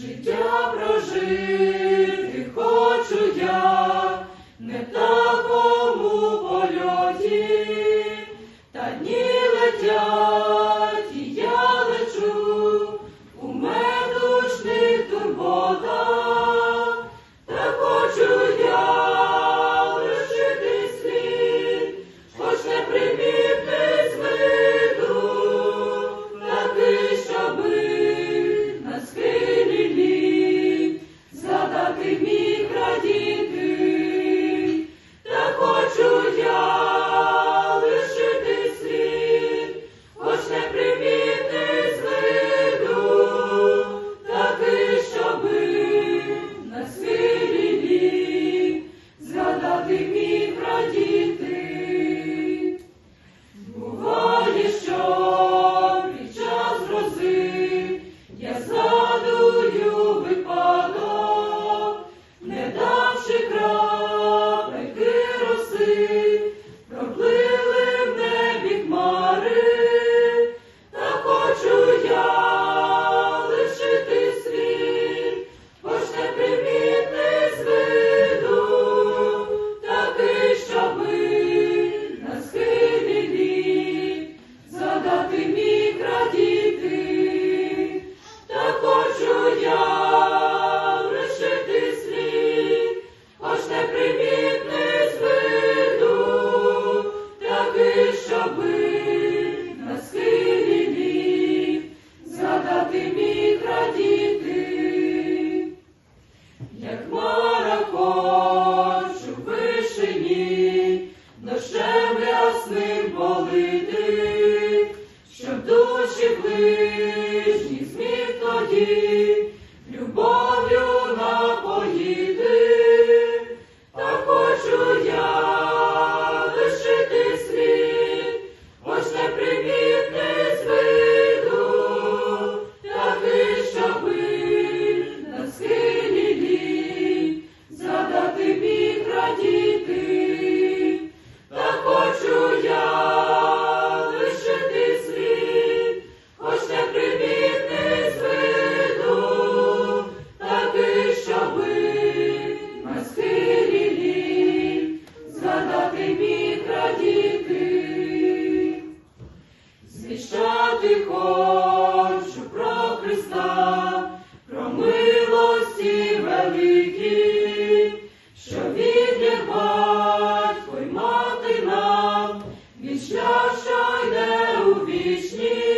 Життя прожити хочу я не в такому польоті, та ні летять. Щоб душі ближні зміг тоді. Звіщати хочу про Христа, про великі, що відє батько й мати нам, від шляща йде у вічні.